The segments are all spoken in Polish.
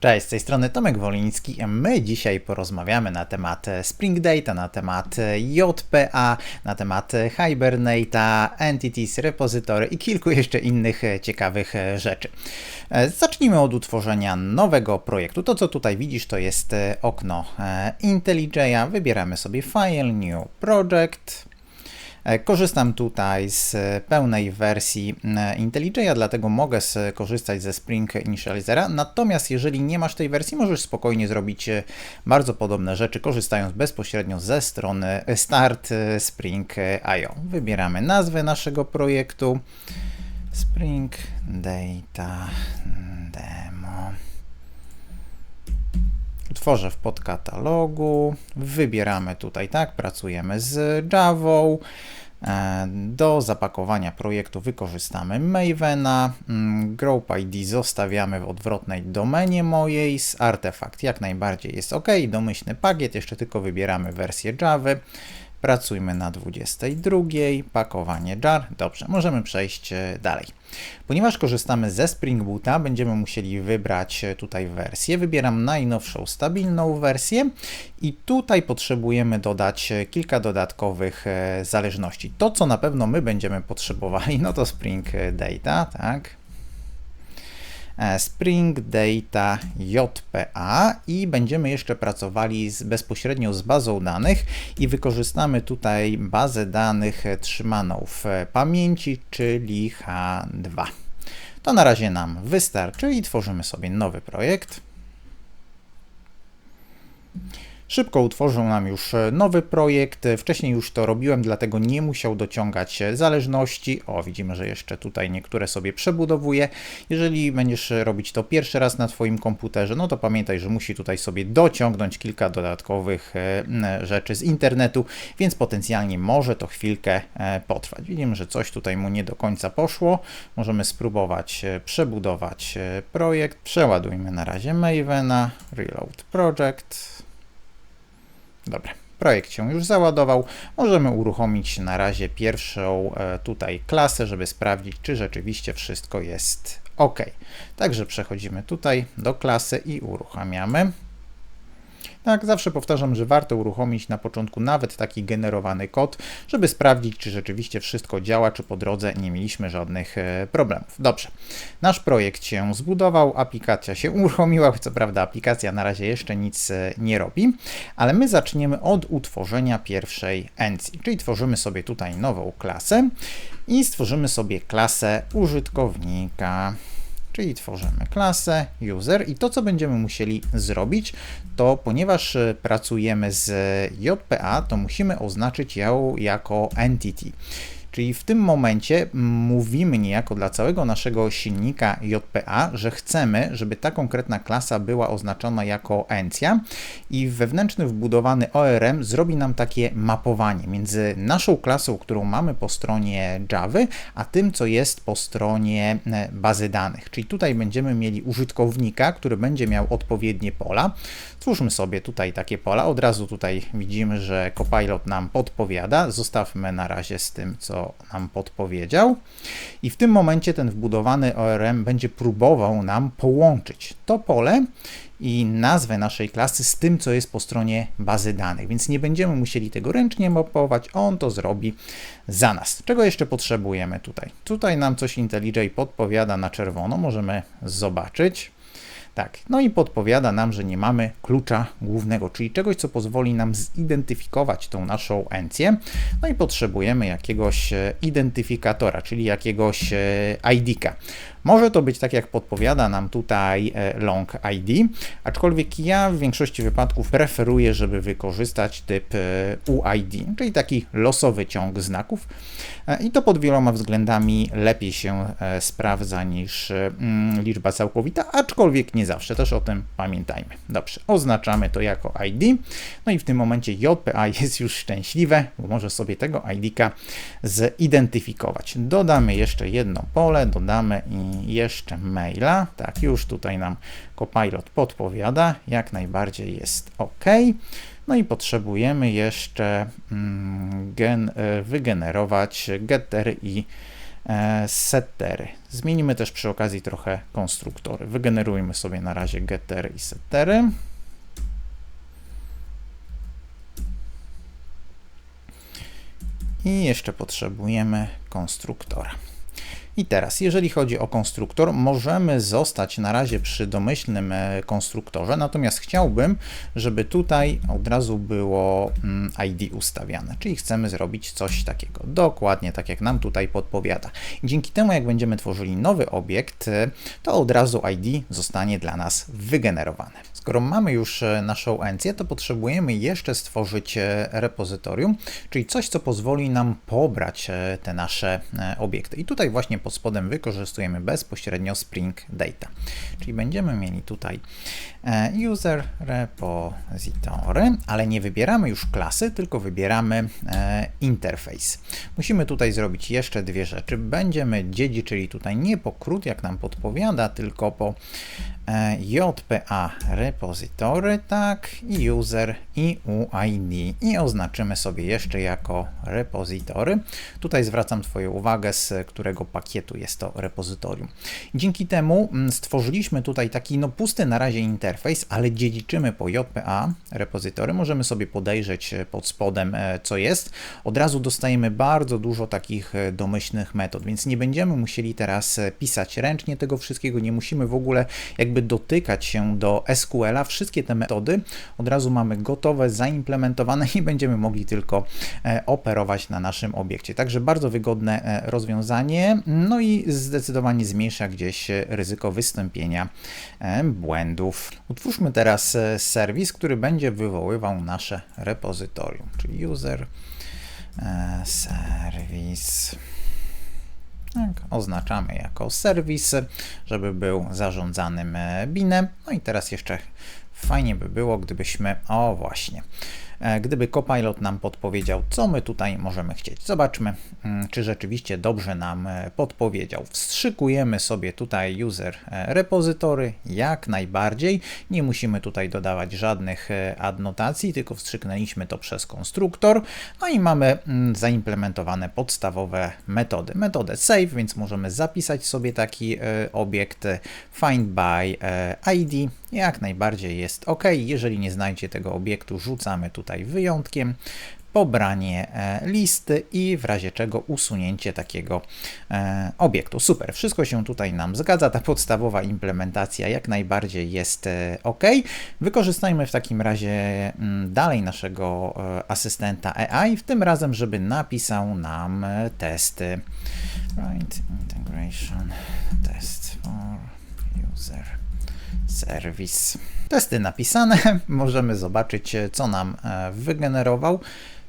Cześć, z tej strony Tomek Woliński. My dzisiaj porozmawiamy na temat Spring Data, na temat JPA, na temat Hibernate'a, Entities, Repository i kilku jeszcze innych ciekawych rzeczy. Zacznijmy od utworzenia nowego projektu. To, co tutaj widzisz, to jest okno IntelliJ'a. Wybieramy sobie File, New Project. E, korzystam tutaj z pełnej wersji e, IntelliJ'a, dlatego mogę skorzystać ze Spring Initializera. Natomiast jeżeli nie masz tej wersji, możesz spokojnie zrobić e, bardzo podobne rzeczy, korzystając bezpośrednio ze strony Start Spring.io. Wybieramy nazwę naszego projektu. Spring Data Demo. Tworzę w podkatalogu, wybieramy tutaj, tak, pracujemy z Java. E, do zapakowania projektu wykorzystamy Mavena, mm, Group ID zostawiamy w odwrotnej domenie mojej, z artefakt jak najbardziej jest ok, domyślny pakiet, jeszcze tylko wybieramy wersję Java. Pracujmy na 22, pakowanie jar. Dobrze, możemy przejść e, dalej. Ponieważ korzystamy ze Spring Boota, będziemy musieli wybrać e, tutaj wersję. Wybieram najnowszą, stabilną wersję i tutaj potrzebujemy dodać e, kilka dodatkowych zależności. To, co na pewno my będziemy potrzebowali, no to Spring Data, tak? E, Spring Data JPA i będziemy jeszcze pracowali z, bezpośrednio z bazą danych i wykorzystamy tutaj bazę danych trzymaną w pamięci, czyli H2. To na razie nam wystarczy i tworzymy sobie nowy projekt. Szybko utworzył nam już e, nowy projekt. Wcześniej już to robiłem, dlatego nie musiał dociągać zależności. O, widzimy, że jeszcze tutaj niektóre sobie przebudowuje. Jeżeli będziesz robić to pierwszy raz na Twoim komputerze, no to pamiętaj, że musi tutaj sobie dociągnąć kilka dodatkowych e, rzeczy z internetu, więc potencjalnie może to chwilkę e, potrwać. Widzimy, że coś tutaj mu nie do końca poszło. Możemy spróbować przebudować projekt. Przeładujmy na razie Mavena, Reload Project. Dobra, projekt się już załadował. Możemy uruchomić na razie pierwszą e, tutaj klasę, żeby sprawdzić, czy rzeczywiście wszystko jest OK. Także przechodzimy tutaj do klasy i uruchamiamy. Tak, zawsze powtarzam, że warto uruchomić na początku nawet taki generowany kod, żeby sprawdzić, czy rzeczywiście wszystko działa, czy po drodze nie mieliśmy żadnych e, problemów. Dobrze, nasz projekt się zbudował, aplikacja się uruchomiła, co prawda aplikacja na razie jeszcze nic e, nie robi, ale my zaczniemy od utworzenia pierwszej encji, czyli tworzymy sobie tutaj nową klasę i stworzymy sobie klasę użytkownika czyli tworzymy klasę user i to, co będziemy musieli zrobić, to ponieważ e, pracujemy z JPA, to musimy oznaczyć ją jako entity. Czyli w tym momencie mówimy niejako dla całego naszego silnika JPA, że chcemy, żeby ta konkretna klasa była oznaczona jako encja i wewnętrzny wbudowany ORM zrobi nam takie mapowanie między naszą klasą, którą mamy po stronie Java, a tym, co jest po stronie e, bazy danych. Czyli tutaj będziemy mieli użytkownika, który będzie miał odpowiednie pola. Twórzmy sobie tutaj takie pola. Od razu tutaj widzimy, że Copilot nam podpowiada. Zostawmy na razie z tym, co nam podpowiedział. I w tym momencie ten wbudowany ORM będzie próbował nam połączyć to pole i nazwę naszej klasy z tym, co jest po stronie bazy danych, więc nie będziemy musieli tego ręcznie mapować, on to zrobi za nas. Czego jeszcze potrzebujemy tutaj? Tutaj nam coś IntelliJ podpowiada na czerwono, możemy zobaczyć. Tak, no i podpowiada nam, że nie mamy klucza głównego, czyli czegoś, co pozwoli nam zidentyfikować tą naszą encję. No i potrzebujemy jakiegoś e, identyfikatora, czyli jakiegoś e, ID-ka. Może to być tak, jak podpowiada nam tutaj e, long ID, aczkolwiek ja w większości wypadków preferuję, żeby wykorzystać typ UID, czyli taki losowy ciąg znaków i to pod wieloma względami lepiej się sprawdza niż mm, liczba całkowita, aczkolwiek nie zawsze, też o tym pamiętajmy. Dobrze, oznaczamy to jako ID, no i w tym momencie JPA jest już szczęśliwe, bo może sobie tego ID-ka zidentyfikować. Dodamy jeszcze jedno pole, dodamy jeszcze maila, tak, już tutaj nam Copilot podpowiada, jak najbardziej jest OK. No i potrzebujemy jeszcze mm, gen, e, wygenerować getter i e, settery. Zmienimy też przy okazji trochę konstruktory. Wygenerujmy sobie na razie gettery i settery. I jeszcze potrzebujemy konstruktora. I teraz, jeżeli chodzi o konstruktor, możemy zostać na razie przy domyślnym e, konstruktorze, natomiast chciałbym, żeby tutaj od razu było mm, ID ustawiane, czyli chcemy zrobić coś takiego, dokładnie tak jak nam tutaj podpowiada. dzięki temu, jak będziemy tworzyli nowy obiekt, e, to od razu ID zostanie dla nas wygenerowane. Skoro mamy już e, naszą encję, to potrzebujemy jeszcze stworzyć repozytorium, czyli coś, co pozwoli nam pobrać te nasze obiekty. I tutaj właśnie pod spodem wykorzystujemy bezpośrednio Spring Data. Czyli będziemy mieli tutaj e, user repository, ale nie wybieramy już klasy, tylko wybieramy e, interface. Musimy tutaj zrobić jeszcze dwie rzeczy. Będziemy dziedziczyli tutaj nie po krót, jak nam podpowiada, tylko po JPA repository, tak, i user i UID i oznaczymy sobie jeszcze jako repozytory. Tutaj zwracam Twoją uwagę, z którego pakietu jest to repozytorium. Dzięki temu mm, stworzyliśmy tutaj taki no pusty na razie interfejs, ale dziedziczymy po JPA repozytory. Możemy sobie podejrzeć e, pod spodem, e, co jest. Od razu dostajemy bardzo dużo takich domyślnych metod, więc nie będziemy musieli teraz pisać ręcznie tego wszystkiego, nie musimy w ogóle jakby żeby dotykać się do SQL-a, wszystkie te metody od razu mamy gotowe, zaimplementowane i będziemy mogli tylko e, operować na naszym obiekcie. Także bardzo wygodne e, rozwiązanie, no i zdecydowanie zmniejsza gdzieś e, ryzyko wystąpienia błędów. Utwórzmy teraz serwis, który będzie wywoływał nasze repozytorium, czyli user service. Tak, oznaczamy jako serwis, żeby był zarządzanym e, binem. No i teraz jeszcze fajnie by było, gdybyśmy, o właśnie, gdyby Copilot nam podpowiedział, co my tutaj możemy chcieć. Zobaczmy, mm, czy rzeczywiście dobrze nam e, podpowiedział. Wstrzykujemy sobie tutaj user e, jak najbardziej. Nie musimy tutaj dodawać żadnych adnotacji, tylko wstrzyknęliśmy to przez konstruktor. No i mamy mm, zaimplementowane podstawowe metody. Metodę save, więc możemy zapisać sobie taki obiekt find by ID. Jak najbardziej jest ok. Jeżeli nie znajdzie tego obiektu, rzucamy tutaj tutaj wyjątkiem, pobranie e, listy i w razie czego usunięcie takiego e, obiektu. Super, wszystko się tutaj nam zgadza, ta podstawowa implementacja jak najbardziej jest e, ok. Wykorzystajmy w takim razie mm, dalej naszego asystenta AI, w tym razem, żeby napisał nam testy. Right, integration test for user service. Testy napisane, możemy zobaczyć, co nam e, wygenerował.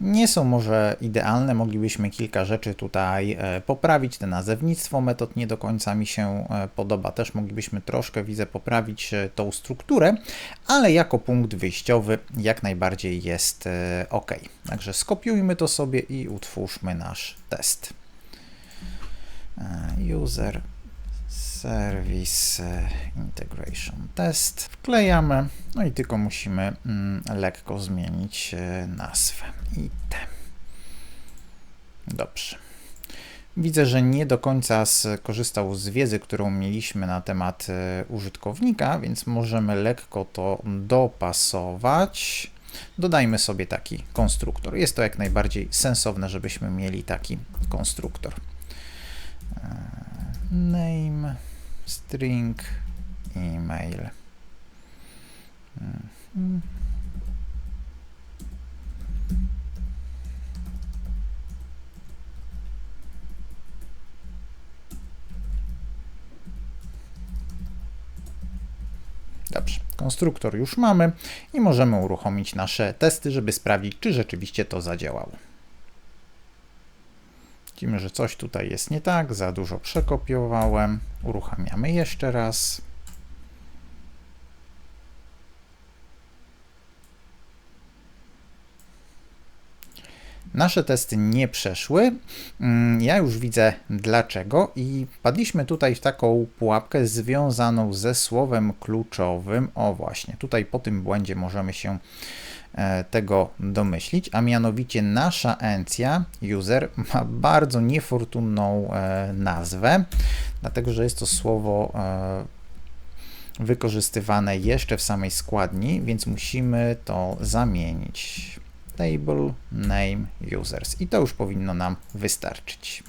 Nie są może idealne, moglibyśmy kilka rzeczy tutaj e, poprawić. Te nazewnictwo metod nie do końca mi się e, podoba. Też moglibyśmy troszkę, widzę, poprawić tą strukturę, ale jako punkt wyjściowy jak najbardziej jest ok. Także skopiujmy to sobie i utwórzmy nasz test. User Service Integration Test. Wklejamy, no i tylko musimy mm, lekko zmienić e, nazwę. I te. Dobrze. Widzę, że nie do końca skorzystał z wiedzy, którą mieliśmy na temat e, użytkownika, więc możemy lekko to dopasować. Dodajmy sobie taki konstruktor. Jest to jak najbardziej sensowne, żebyśmy mieli taki konstruktor. Name string email. Mhm. Dobrze, konstruktor już mamy i możemy uruchomić nasze testy, żeby sprawdzić, czy rzeczywiście to zadziałało. Widzimy, że coś tutaj jest nie tak, za dużo przekopiowałem. Uruchamiamy jeszcze raz. Nasze testy nie przeszły. Mm, Ja już widzę dlaczego i padliśmy tutaj w taką pułapkę związaną ze słowem kluczowym. O właśnie, tutaj po tym błędzie możemy się tego domyślić, a mianowicie nasza encja, user, ma bardzo niefortunną e, nazwę, dlatego że jest to słowo e, wykorzystywane jeszcze w samej składni, więc musimy to zamienić. Table name users i to już powinno nam wystarczyć.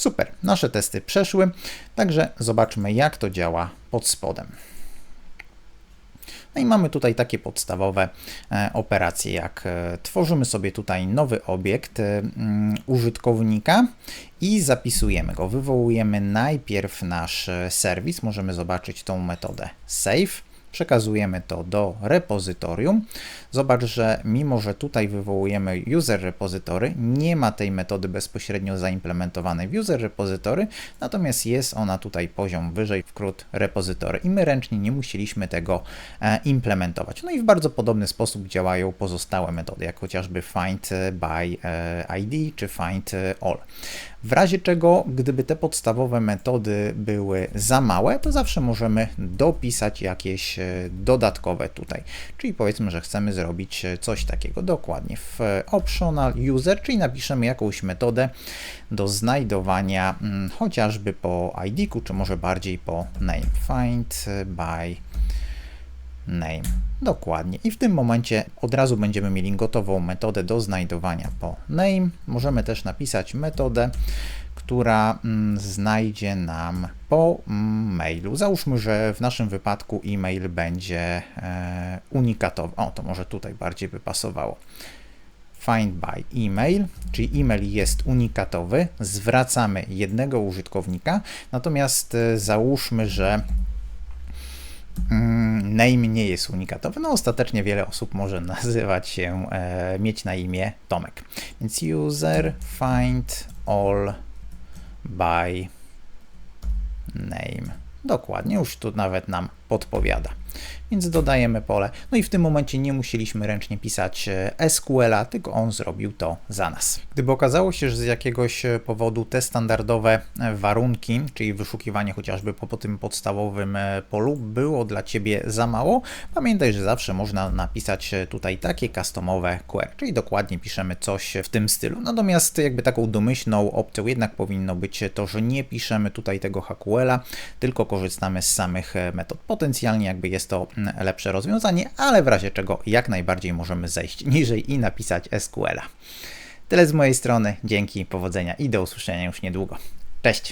Super, nasze testy przeszły, także zobaczmy jak to działa pod spodem. No i mamy tutaj takie podstawowe e, operacje, jak e, tworzymy sobie tutaj nowy obiekt e, mm, użytkownika i zapisujemy go. Wywołujemy najpierw nasz serwis, możemy zobaczyć tą metodę save. Przekazujemy to do repozytorium. Zobacz, że mimo, że tutaj wywołujemy user repozytory, nie ma tej metody bezpośrednio zaimplementowanej w user repozytory, natomiast jest ona tutaj poziom wyżej, wkrót repozytory i my ręcznie nie musieliśmy tego e, implementować. No i w bardzo podobny sposób działają pozostałe metody, jak chociażby find by e, ID czy find all. W razie czego, gdyby te podstawowe metody były za małe, to zawsze możemy dopisać jakieś e, dodatkowe tutaj. Czyli powiedzmy, że chcemy zrobić e, coś takiego dokładnie w e, optional user, czyli napiszemy jakąś metodę do znajdowania mm, chociażby po ID-ku, czy może bardziej po name. Find by name. Dokładnie. I w tym momencie od razu będziemy mieli gotową metodę do znajdowania po name. Możemy też napisać metodę, która mm, znajdzie nam po mm, mailu. Załóżmy, że w naszym wypadku e-mail będzie e, unikatowy. O, to może tutaj bardziej by pasowało. Find by email, czyli e-mail jest unikatowy, zwracamy jednego użytkownika, natomiast e, załóżmy, że Mm, name nie jest unikatowy. No ostatecznie wiele osób może nazywać się, e, mieć na imię Tomek. Więc user find all by name. Dokładnie, już tu nawet nam podpowiada. Więc dodajemy pole. No i w tym momencie nie musieliśmy ręcznie pisać e, SQL-a, tylko on zrobił to za nas. Gdyby okazało się, że z jakiegoś e, powodu te standardowe e, warunki, czyli wyszukiwanie chociażby po, po tym podstawowym polu, było dla Ciebie za mało, pamiętaj, że zawsze można napisać tutaj takie customowe query, czyli dokładnie piszemy coś w tym stylu. Natomiast jakby taką domyślną opcją jednak powinno być to, że nie piszemy tutaj tego HQL-a, tylko korzystamy z samych metod. Potencjalnie jakby jest to lepsze rozwiązanie, ale w razie czego jak najbardziej możemy zejść niżej i napisać SQL-a. Tyle z mojej strony, dzięki, powodzenia i do usłyszenia już niedługo. Cześć!